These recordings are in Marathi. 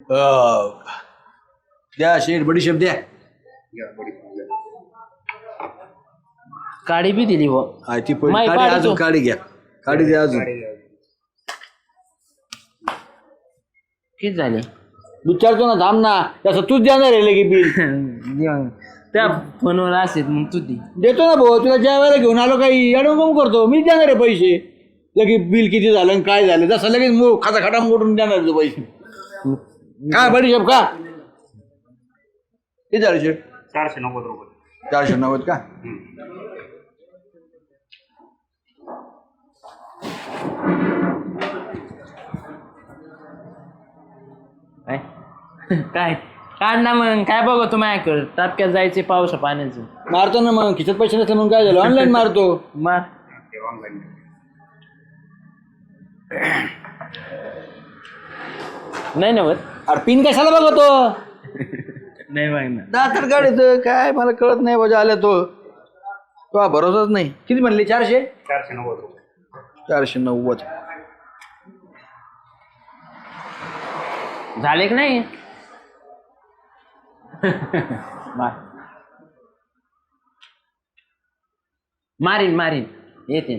अं, द्या शेठ बडीशेप द्या. काडी बी दिली व हा, ती पहिली माई काढी काढी अजून तो. काढी घ्या. काढी द्या अजून. किती झाले? विचारतो ना थांब ना तसं तूच देणार आहे लगे बिल. त्या फोनवर असेल मग तू दे. देतो ना भाऊ तुला ज्या वेळेला घेऊन आलो काही अडवून करतो. मीच देणार आहे पैसे. लगे बिल किती झालं आणि काय झालं जसं लगेच मो खाता खाता मोडून देणार आहे तो पैसे काय बडीशेप का? किती झाले शेठ? चारशे नव्वद रुपये. चारशे नव्वद का? काय काय? काढ ना मग काय बघतो माझ्याकडं? टापक्यात जायचे पावसा पाण्याचं. मारतो ना मग खिचत पैसे नसले मग काय झालं? ऑनलाईन मारतो. मार. ते ऑनलाईन नाही नव्हत अरे पिन कशाला बघतो? नाही बघणार दाखल गाडीचं काय मला कळत नाही बाजा आल्या तो. तो हा भरोसाच नाही. किती म्हणले? चारशे? चारशे नव्वद रुपये. चारशे नव्वद. झाले की नाही? मार मारीन मारीन. येते.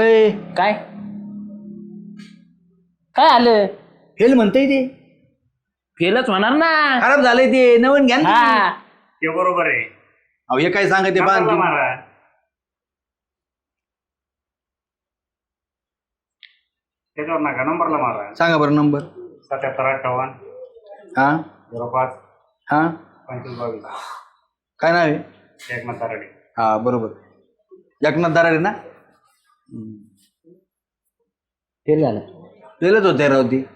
ए. काय? काय आलं? फेल म्हणतंय ते. फेलच होणार ना. खराब झालंय ते. नवीन घ्या ना तुम्ही. हा ते बरोबर आहे. अहो हे काय सांगते नंबरला पहा मारा त्याच्यावर नका नंबरला मारा. सांगा बरं नंबर. सत्याहत्तर अठ्ठावन्न. हा. झिरो पाच. हा. पंचवीस बावीस. काय नाव आहे? एकनाथ तारडे हा बरोबर. एकनाथ दराडे ना? फेल झालं. फेलच होते राव ती. मग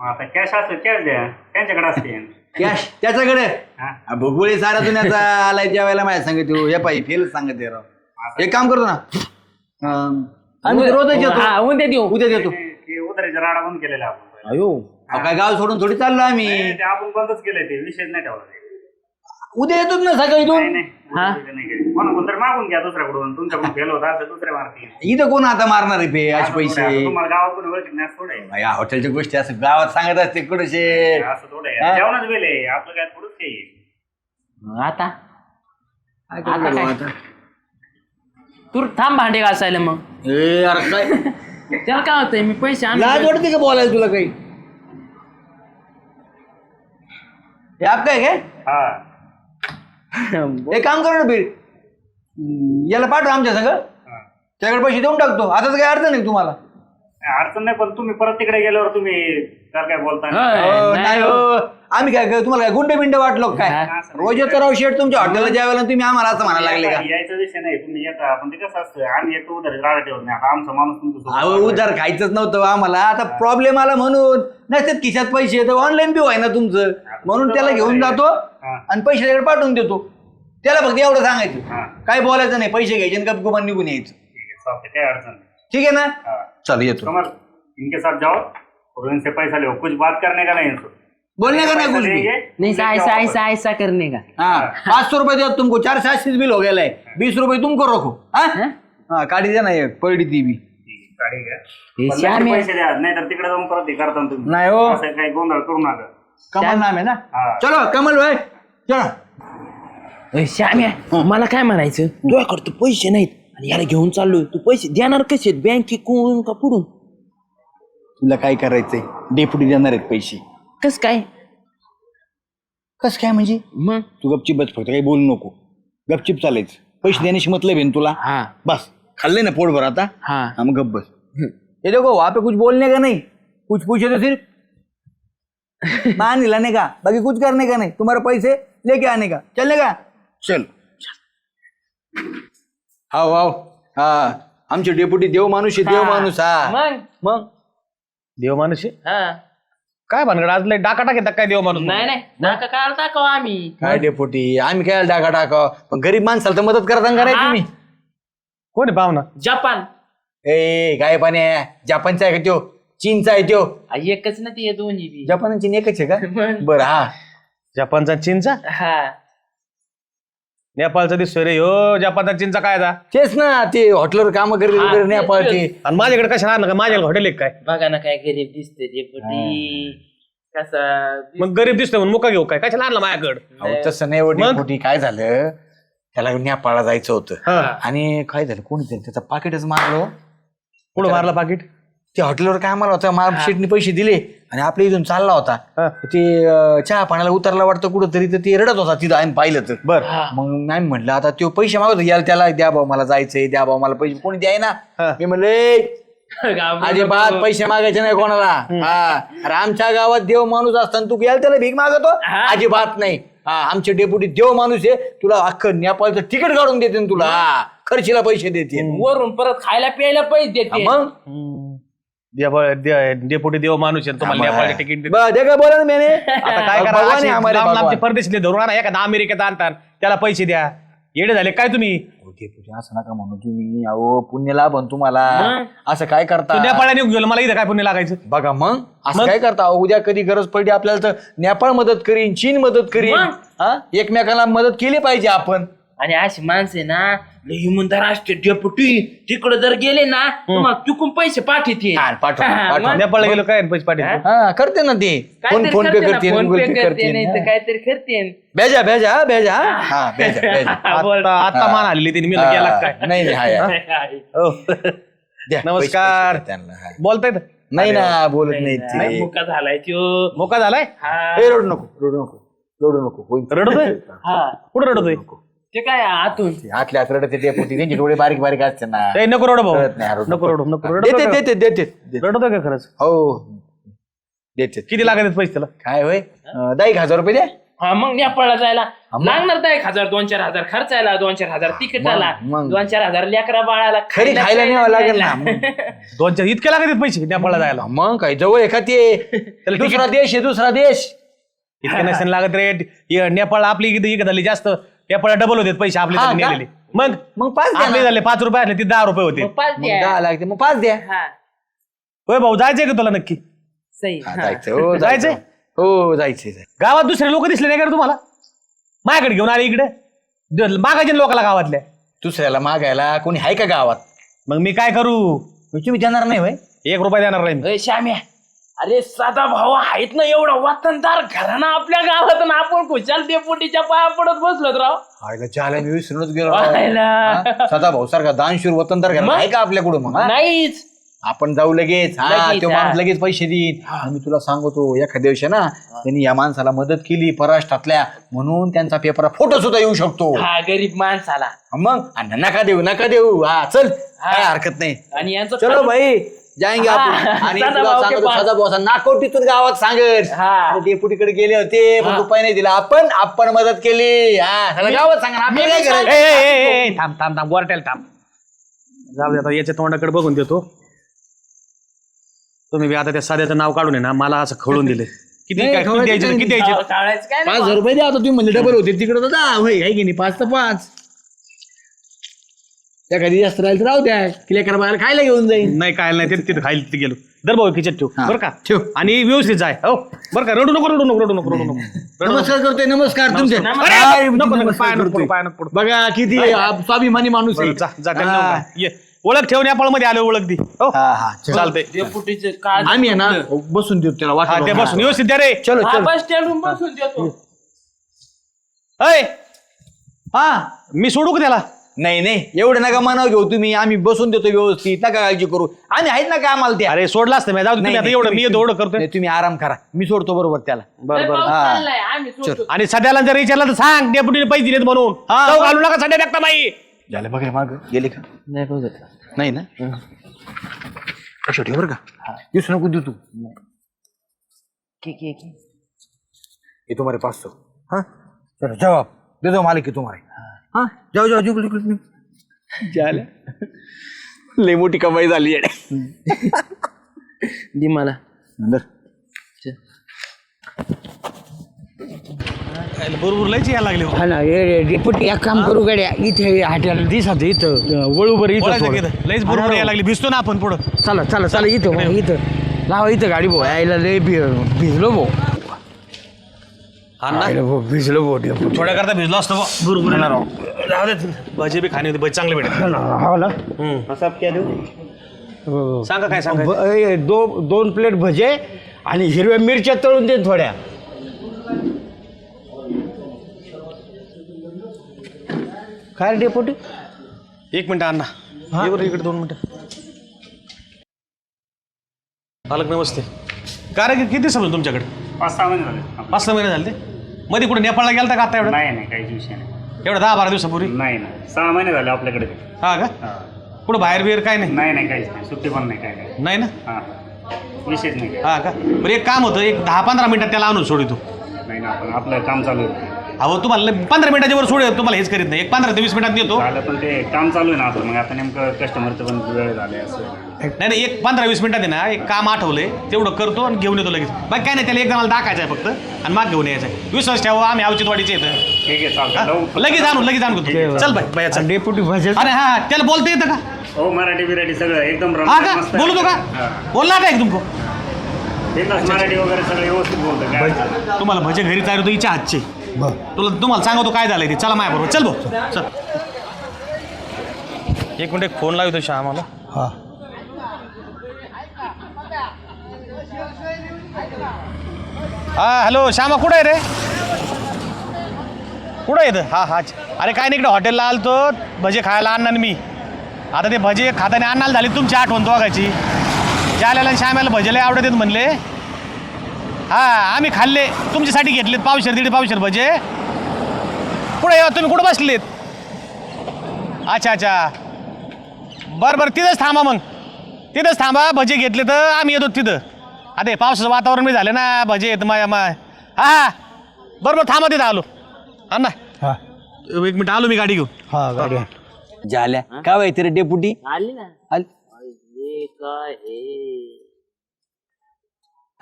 आता कॅश असेल कॅश द्या. त्यांच्याकडे असते. कॅश त्याच्याकडे? हा. हा, भोगवळी सारा दुनियाचा आलाय ज्या वेळेला माझ्या सांगते. हो, हे पाहिजे फेलच सांगते राव. एक काम करतो ना. अं, आम्ही ते रोजच येतो. हा उद्या देऊ. उद्या देतो. उधारीचा राडा बंद केलेला आपण. अयो. अहो, काय गाव सोडून थोडी चाललो आम्ही. नाही, ते आपण बंदच केलंय ते. विषयच नाही ठेवला ते. उद्या येतोच ना सकाळी नाही दोन. नाही हा? नाही. म्हणून कोणतरी मागून घ्या दुसऱ्याकडून. तुमच्याकडून फेल होता मारतील इथं कोण आता मारणार आहे पे? असे पैसे. तुम्हाला गावात कोणी ओळखत नाही असं थोडं आहे. या हॉटेलच्या गोष्टी असं गावात सांगत असते कुठेशे? असं थोडं आहे. जेवणाच वेळ आहे. आपलं काय थोडंच काही आहे. आता? काय आता काय? तू थांब भांडे घासायला मग. ए अरे काय? त्याला काय होतंय? मी पैसे लाज वाटते का बोलायला तुला काही? हे आप काय काय हा. एक काम करू ना बीड याला पाठव आमच्या संग. हा. त्याकडे पैसे देऊन टाकतो. आताच काही अडचण नाही तुम्हाला? नाही, अडचण नाही पण तुम्ही परत तिकडे गेल्यावर तुम्ही काय बोलता. नाही नाही हो. आम्ही काय काय तुम्हाला काय गुंडे बिंडे वाटलो काय? हा. रोज येतो राव शेठ तुमच्या हॉटेलला ज्या वेळेला तुम्ही आम्हाला असं म्हणायला लागले का? यायचा विषय नाही तुम्ही येता. पण ते कसं असतं आम्ही येतो उधारी राडा ठेवत नाही. आता आमचा माणूस तुमच्या अहो सोबत उधार खायचंच नव्हतं आम्हाला. आता प्रॉब्लेम आला म्हणून. नसतात खिशात पैसे तर ऑनलाईन बी ना तुमचं. म्हणून त्याला घेऊन जातो हा. आणि पैसे त्याकडे पाठवून देतो. त्याला फक्त एवढं सांगायचं. हा. काय बोलायचं नाही. पैसे घ्यायचे आणि गपगुमान निघून यायचं. ठीक है नहीं. आहे ना? हाँ। चल येतो. कमल इनके साथ जाओ और इनसे पैसा लो कुछ बात करने का नहीं इनको बोलने का नहीं कुछ भी नहीं तुम ऐसा ऐसा ऐसा करने का। हाँ पाँच सौ रुपए दे तुमको चार से अस्सी बिल हो गया है बीस रुपए तुमको रखो हाँ? काढी द्या ना एक पडली ती बी। ठीक गाडी घ्या. हे पण श्याम लगेच आहे. पैसे द्या नाही तर तिकडे जाऊन परत हे करता ना तुम्ही. नाही हो. असं काही गोंधळ करू नका. कमल नाम है ना? हा. चलो कमल भाई चलो. अय, श्याम्या मला काय म्हणायचं? तुझ्याकडे तर पैसे नाहीत. आणि याला घेऊन चाललोय. तू पैसे देणार कसे बँकेकडून का पुढून? तुला काय करायचंय? डेप्युटी देणार आहेत पैसे. कस काय? कस काय म्हणजे? मग तू गपचिप बस फक्त काही बोलू नको. गपचिप चालायचं. पैसे देण्याशी मतलब है ना तुला? हा. बस. खाल्ले ना पोट भर आता? हा. हाँ मग गप बस. ये देखो वहां पे कुछ बोलने का नहीं? कुछ पूछे तो सिर्फ। मान हिलाने का बाकी कुछ करने का नहीं। तुम्हारे पैसे लेके आने का। चलने का चल. हाव हाव हा. आमचे डेप्युटी देव माणूस आहे देव माणूस हा. मग? मग? देव माणूस आहे? हा. काय भानगड आज लय डाका टाकेत काय देव माणूस नाही नाही. नाका काय टाकाव आम्ही. काय डेप्युटी आम्ही काय टाका टाका पण गरीब माणसाला तर मदत करता का रे हा. तुम्ही? कोण आहे पाहुणा? जपान. ए काय पाणी जपानचा आहे का त्यो? चीनचा आहे त्यो. हा, एकच ना ते दोन्ही बी. जपान आणि चीन एकच आहे का? मग. बरं हा. जपानचा चीनचा? हा. नेपाळचा दिसतोय रे. हो जपानचा चीनचा काय जा तेच ना ते हॉटेलवर काम करते हा, वगैरे तेच, नेपाळचे. आणि माझ्याकडे कशा आणलं का? माझ्याकडे हॉटेल एक काय? बघा ना काय गरीब दिसते ते पटी. कसा मग गरीब दिसतोय म्हणून मुका घेऊ काय? कशाला आणला माझ्याकडे? अहो, तसं नाही मग? मोठी काय झालं? त्याला नेपाळला जायचं होतं. हा. आणि काय झालं? कोणीतरी त्याचं पाकिटच मारलो पुढं मारला पाकिट? ते हॉटेलवर काय मारला होता? मला शेटने पैसे दिले आणि आपल्या इथून चालला होता. हा. ते अं, चहा पाण्याला उतरला वाटतं कुठं तरी तर ते रडत होता तिथं आम्ही पाहिलं तर. बर. मग नाही म्हणलं आता तो पैसे मागवतो याला त्याला द्या भाऊ मला जायचंय द्या भाऊ मला पैसे कोणी द्याय ना हा. मी म्हणले अजिबात पैसे मागायचे नाही कोणाला. हा. अरे आमच्या गावात देव माणूस असताना तू याला त्याला भीक मागतो अजिबात नाही. हा आमचे डेप्युटी देव माणूस आहे. तुला अख्खं नेपाळचं तिकीट काढून देते ना तुला. हा, खर्चीला पैसे देते. वरून परत खायला प्यायला पैसे देते. मग? डेपुटी देव माणूस आहे तुम्हाला नेपाळचे. तिकीट देतो. बरं, देखा बोला ना मैंने. आता काय करा भगवान असे लांबचे धरून आणा एखादा अमेरिकेत आणतात त्याला पैसे द्या. येडे झाले काय तुम्ही? असं नका म्हणू तुम्ही. अहो पुण्य लाभन तुम्हाला. असं काय करता? नेपाळला निघून गेलो मला इथं काय पुण्य लागायचं? बघा मग? असं काय करता? अहो, उद्या कधी गरज पडली आपल्याला तर नेपाळ मदत करीन चीन मदत करीन? हा? एकमेकाला मदत केली पाहिजे आपण. आणि अशी माणसं आहे ना लय इमानदार असते. डेपुटी तिकडे जर गेले ना तुम्हाला चुकून पैसे पाठवते हा, पाठवा, पाठवा. नेपाळला गेलो काय पैसे हा? करते ना ते. फोन फोन पे करते फोन गुगल पे पे करते. नाही तर करते काहीतरी करते. भेजा भेजा हा, भेजा हा. भेजा भेजा. आता आता मान आलेली तिने मी म्हणलं, गेला हा, काय? नाही. हो. द्या, नमस्कार. पैसे- त्यांना, हाय. बोलतायत? नाही ना बोलत नाही नाही, ते. मुका झालाय त्यो. मोका झालाय? हा. ए, रडू नको रडू नको. रडू नको होईल. रडतोय? हा. कुठं रडतोय? ते काय आतून? ते आतल्या आत रडते ते पोटी. त्यांचे डोळे बारीक बारीक असते ना. ए, नको रडू भाऊ. रडत नाही, रडू नको रडू. नको रडू. देते. देते देते देते. रडतोय का खरंच? हो. देते. किती लागत पैसे त्याला? काय होय? अं, दहा एक हजार रुपये द्या हा मग नेपाळला जायला. लागणार तर एक हजार दोन चार हजार. खर्चायला दोन चार हजार. तिकीटाला मग. दोन चार हजार लेकरा बाळाला. खरी खायला न्यावं लागेल ना मग. दोन चार इतके लागत पैसे नेपाळला जायला? मग काय जवळ एका ते? दुसरा देश आहे दुसरा देश. इतके नसेल लागत रे. य- नेपाळ आपली इकडे इकडे झाली जास्त. नेपाळ डबल होते पैसे आपले हा तरी का? नेलेले. मग? मग पाच द्या आपले ना. झाले पाच रुपये असले ते दहा रुपये होते. मग पाच मग द्या. दहा लागते मग पाच द्या. हा. होय भाऊ जायचंय का तुला नक्की? सही हा, हा. जायचं हो जायचंय? जायचंय? हो जायचंय जायचंय. गावात दुसरे लोक दिसले नाही का रे तुम्हाला? माझ्याकडे घेऊन आले इकडे. द- मागायचे ना लोकांना गावातल्या. दुसऱ्याला मागायला कोणी आहे का गावात? मग मी काय करू? मग तुम्ही देणार नाही होय? एक रुपया देणार नाही मी. श्याम्या. अरे साधा भाऊ आहेत ना एवढा वतनदार घराणा आपल्या गावात आणि आपण खुशाल डेपुटीच्या पाया पडत बसलो राव. चाल्या मी विसरूनच गेलो. पाहायला. सदा भाऊ सारखा दानशूर वतनदार घराणा मग? आहे का आपल्याकडून मग हा? नाहीच. आपण जाऊ लगेच हा लगेच, तो हा. माणूस लगेच पैसे देईन आणि मी तुला सांगतो एखाद्या दिवशी ना त्यांनी या माणसाला मदत केली पराष्ट्रातल्या म्हणून त्यांचा पेपरला फोटो सुद्धा येऊ शकतो. हा गरीब माणसाला. मग? नका देऊ नका देऊ. हा चल. काय हरकत नाही. आणि यांचं चलो भाई. जाएंगे हा, आपण. आणि सदा तुला के सांगतो पास. सदा भाऊ नाकोटीतून गावात सांगत हा. ते पुटीकडे गेले होते पण रुपये नाही दिला. आपण आपण मदत केली. हा सगळं गावात सांगा आपल्याला काय करायचं? ए, ए, ए, ए, थांब थांब थांब वरटेल थांब. जाऊ दे आता याच्या तोंडाकडे बघून देतो. तुम्ही बी आता त्या साध्याचं नाव काढून आहे ना मला असं खळून दिले. किती काय द्यायचे काही किती नाही. द्यायचे टाळायचं काय पाच हजार रुपये द्या आता तुम्ही म्हणले डबल होते तिकडे तर दहा होय आहे की नाही? पाच तर पाच. त्या कधी जास्त राहील तर राहू द्या. किल्ल्या करा बघायला खायला घेऊन जाईन. नाही काय नाही तिथे तिथे खायला तिथे गेलो. दर भाऊ खिचत ठेव. हा, बरं का? ठेव. आणि व्यवस्थित जाय. हो. बरं का? रडू नको रडू नको रडू नको रडू नको. रडू नको. नमस्कार करतोय नमस्कार तुमचे. अरे, काय नको, नको, नमस्कार पाय नको करतोय. पडू, पाय नको पडू. बघा किती आप- स्वाभिमानी माणूस आहे. बरं, जा त्यांना हा. ये. ओळख ठेव नेपाळमध्ये आलो ओळख दी. हो. हा, हा, चल. डेपुटीचं आम्ही आहे ना बसून देऊ त्याला हा ते वाटत बसून व्यवस्थित द्या रे. चलो हा चलो. बस स्टँडून बसून देतो. अय हा. मी सोडू का त्याला? नाही नाही. एवढं नका मनाव घेऊ तुम्ही. आम्ही बसून देतो व्यवस्थित. नका काळजी करू. आम्ही आहेत ना का आम्हाला त्या? अरे सोडला असतं मी. जाऊ दे, तुम्ही आता एवढं मी एवढं करतोय. नाही, तुम्ही आराम करा. मी सोडतो बरोबर त्याला. पाऊस हा. चाललाय, आम्ही सोडतो. आणि सध्याला जर विचारलं तर सांग डेप्युटीने पैसे दिलेत म्हणून. हा. जाऊ घालू नका सध्या व्यक्त बाई. झालं बघा माग. गेले का? नाही ना? कशा ठेव बरं का. दिसू नको देऊ तू. ये तुम्हारे पास तो हाँ? चलो जवाब. दे दो मालिक की तुम्हारे. हाँ जाओ जाओ जिकल जिकल झालं लय मोठी कमाई झाली आहे दे मला. नंतर बरोबर लयच यायला लागले हो. हा ना डेपुटी एक काम करू गड्या. इथे हॉटेल. दिसत इथं. वळूबर इथं बोलायचं थोडं. की लयच बरोबर यायला लागली. भिजतो ना आपण पुढं. चला चला चला इथं हो, इथं. लावा इथं गाडी भाऊ. यायला लय भि- भिजलो भाऊ. हा भाऊ भिजलो डेपुटी थोड्या करता भिजलो असतो बुवा. बरोबर आहे. ना राव. राहू दे. भजी बी खाणे होते. भजी चांगले भेटत हा ना, हा ना. हो. सांगा काय सांगा ब- ए, दो दोन प्लेट भजे आणि हिरव्या मिरच्या तळून दे थोड्या. काय रे डेपोटी? एक मिनिट अण्णा. ये बरं इकडे दोन मिनिटं. पालक नमस्ते. कारण की किती समज तुमच्याकडे? पाच सहा महिने झाले. पाच सहा महिने झाले? ते मध्ये कुठे नेपाळला गेलता का आता एवढं? नाही नाही काही विषय नाही. एवढं दहा बारा दिवसापूर्वी? नाही नाही. सहा महिने झाले आपल्याकडे. ते. हा का? हा. कुठं बाहेर बिहेर काय नाही? नाही नाही काहीच नाही. सुट्टी पण नाही काय नाही. नाही ना? हा. विशेष नाही. काय हा का? बरं एक काम होतं. एक दहा पंधरा मिनिटात त्याला आणून सोडितो नाही ना आपण आपलं काम चालू आहे अहो तुम्हाला पंधरा मिनिटाच्या वर सोड तुम्हाला हेच करीत नाही. एक पंधरा ते वीस मिनिटात देतो. झालं पण ते काम चालू आहे ना मग आता नेमकं कस्टमरचं पण वेळ झाले असं. नाही नाही एक पंधरा वीस मिनिटात आहे ना एक काम आठवलंय. तेवढं करतो आणि घेऊन येतो लगेच. बाकी काय नाही त्याला एकदा मला दाखायचं आहे फक्त. आणि माग घेऊन यायचं आहे. विश्वास ठेवा आम्ही अवचितवाडीचे येतं ठीक आहे चालतं लवकर- लगेच आणू लगेच आणू तू चल बाय बाय चल. डेपुटी भाज्या अरे हा त्याला बोलता येतं का? हो मराठी बिराठी सगळं एकदम हा रमजान का? मस्त बोलू तो का? हा. बोलला का एक तुमको? बिनधास्त मराठी वगैरे सगळं व्यवस्थित बोलतो काय अडचण नाही. तुम्हाला भजे घरी तयार होतो इच्छा हातची. तुला तुम्हाला सांगतो काय झालंय ते. चला माझ्या बरोबर चल भाऊ. चल. एक मिनिट एक फोन लावतो श्यामाला. हा. हा हॅलो श्यामा कुठं आहे रे? कुठं येतं हा हा. अरे काय नाही इकडे हॉटेलला आलतो. भजे खायला आणणार मी. आता ते भजे खाताने आणायला झाली तुमची आठवण दोघाची. जाल्याला श्यामाला भजे लय आवडत आहेत म्हणले. हा आम्ही खाल्ले. तुमच्यासाठी घेतलेत पावशेर दीड पावशेर भजे. कुठं येवा तुम्ही कुठं बसलेत? अच्छा अच्छा. बरं बरं तिथंच थांबा मग. तिथंच थांबा भजे घेतले तर आम्ही येतो तिथं. आता हे पावसाचं वातावरण बी झालं ना भजे येत मा मा हा हा. बरं बरं थांबा तिथं आलो. अण्णा हा. एक मिनिट आलो मी गाडी घेऊन. हा गाडी आण. झाल्या काय माहिती रे डेपुटी? आली ना. आल- हे काय हे?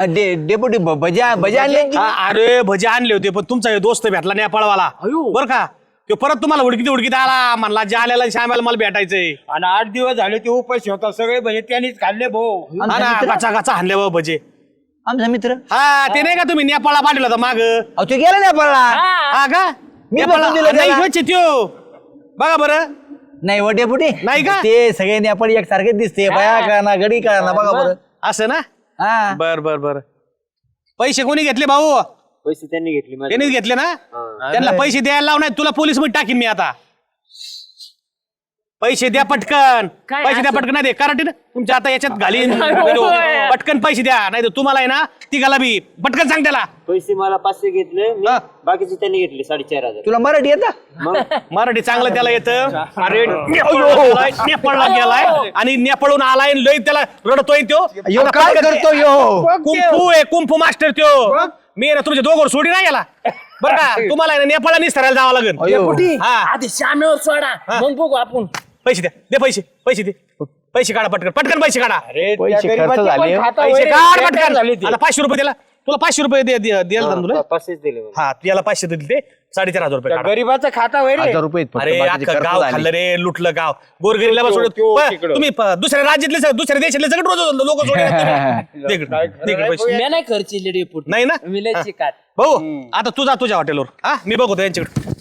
डे डेपुटी ब- बजा बजा आणले? की? हा, अरे भजे आणले होते पण तुमचा हे दोस्त भेटला नेपाळवाला. बरं का? तो परत तुम्हाला उडकीत उडकीत आला म्हणला जाल्याला श्यामाला मला भेटायचंय. आणि आठ दिवस झाले ते उपाशी होता सगळे म्हणजे त्यांनीच खाल्ले भाऊ. हा ना गाचा गाचा आणले बाबा भजे. आमचा मित्र? हा ते नाही का तुम्ही नेपाळला पाठवलं होतं माग? अहो तो गेला नाही पडला हा का? मी नेपाळला- दिलं नाही त्याला. त्यो? बघा बरं. नाही व डेपुटी नाही का? ते सगळे नेपाळी एक सारखे दिसते बाया कळना गडी कळना बघा बरं. असं ना? हा. बर बर बर. पैसे कोणी घेतले भाऊ? पैसे त्यांनी घेतले माझे. त्यांनीच घेतले ना? त्यांना पैसे द्यायला लाव नाही तुला पोलीसमध्ये टाकीन मी आता. पैसे द्या पटकन. काय पैसे द्या असं? पटकन नाही दे. कराटे ना तुमच्या आता याच्यात घालीन. पटकन पैसे द्या. नाही तर तुम्हाला आहे ना तिघाला बी. पटकन सांग त्याला. पैसे मला पाचशे घेतले मी हा. बाकीचे त्यांनी घेतले साडेचार हजार. तुला मराठी येतं? मग? मराठी चांगलं त्याला येतं. अरे नेपाळला गेलाय, नेपाळला गेलाय. आणि नेपाळून आलाय आणि लय त्याला रडतोय त्यो यो आता काय पटकन- करतो यो? कुंफू आहे कुंफू मास्टर त्यो मी ना तुमच्या दोघं सोडी नाही गेला बरं का? तुम्हाला आहे ना नेपाळला निस्तरायला जावं लागेल. अयो. हा. आधी श्यामेवर सोडा. मग बघू आपण. पैसे द्या दे पैसे पैसे दे. पैसे काढा पटकन पटकन पैसे काढा. पैसे खर्च झाले? पैसे काढ पटकन. आता पाचशे रुपये दिला. तुला पाचशे रुपये दे दे- द्यायला ना तुला? पाचशेच दिले. हा याला पाचशे दिले. ते साडेचार हजार रुपये काढा. गरीबाचा खाता वैरे हजार रुपये आहेत फक्त, अरे बाकीचे अख्खं खर्च गाव झाले. खाल्लं रे लुटलं गाव. गोरगरीला सोडत त्यो प- तिकडं. तुम्ही प- दुसऱ्या राज्यातले सगळे- दुसऱ्या देशातले सगळे रोज लोक पैसे. मी नाही नाही ना? भाऊ आता तू जा तुझ्या हॉटेलवर. हा मी बघतो यांच्याकडे.